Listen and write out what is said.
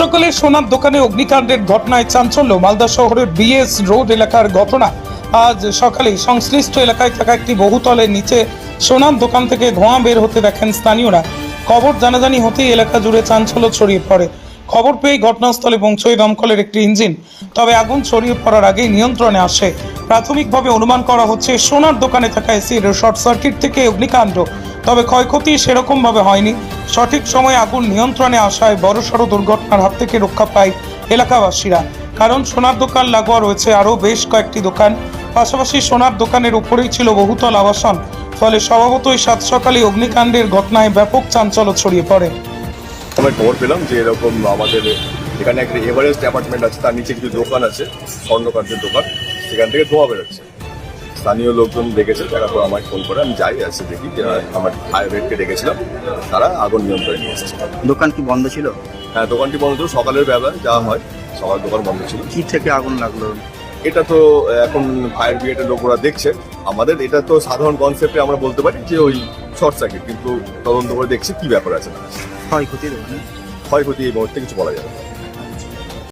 সকালে সোনার দোকানে অগ্নিকাণ্ডের ঘটনায় চাঞ্চল্য। মালদা শহরের বিএস রোড এলাকার ঘটনা। আজ সকালে সংশ্লিষ্ট এলাকায় থাকা একটি বহুতলের নিচে সোনার দোকান থেকে ধোঁয়া বের হতে দেখেন স্থানীয়রা। খবর জানাজানি হতেই এলাকা জুড়ে চাঞ্চল্য ছড়িয়ে পড়ে। খবর পেয়ে ঘটনাস্থলে পৌঁছয় দমকলের একটি ইঞ্জিন। তবে আগুন ছড়িয়ে পড়ার আগেই নিয়ন্ত্রণে আসে। প্রাথমিকভাবে অনুমান করা হচ্ছে সোনার দোকানে থাকা এসির শর্ট সার্কিট থেকে অগ্নিকাণ্ড। তবে ক্ষয়ক্ষতি সেরকমভাবে হয়নি। সঠিক সময়ে আগুন নিয়ন্ত্রণে আসায় বড়সড় দুর্ঘটনার হাত থেকে রক্ষা পায় এলাকাবাসীরা। কারণ সোনার দোকান লাগোয়া রয়েছে, আরও বেশ কয়েকটি দোকান। পাশাপাশি সোনার দোকানের উপরেই ছিল বহুতল আবাসন। ফলে স্বভাবতই সাত সকালে অগ্নিকাণ্ডের ঘটনায় ব্যাপক চাঞ্চল্য ছড়িয়ে পড়ে। আমরা খবর পেলাম যে এরকম আমাদের এখানে একটা এভারেস্ট অ্যাপার্টমেন্ট আছে, তার নিচে কিছু দোকান আছে স্বর্ণকার্যের দোকান। সেখান থেকে ধোঁয়া বেরোচ্ছে। স্থানীয় লোকজন দেখেছে দেখার পর আমায় ফোন করে আমি যাই এসে দেখি যে আমার ফায়ার ব্রিগেডকে ডেকেছিলাম তারা আগুন নিয়ন্ত্রণে নিয়ে এসেছে। দোকান কি বন্ধ ছিল? হ্যাঁ দোকানটি বন্ধ ছিল? সকালের বেলা যা হয় সকাল দোকান বন্ধ ছিল। কি থেকে আগুন লাগল? এটা তো এখন ফায়ার ব্রিগেডের লোকরা দেখছে। আমাদের এটা তো সাধারণ কনসেপ্টে আমরা বলতে পারি যে ওই শর্ট সার্কিট কিন্তু তদন্ত করে দেখছি কি ব্যাপার আছে। না? ক্ষয়ক্ষতি ক্ষয়ক্ষতি এই মুহূর্তে কিছু বলা যাবে না।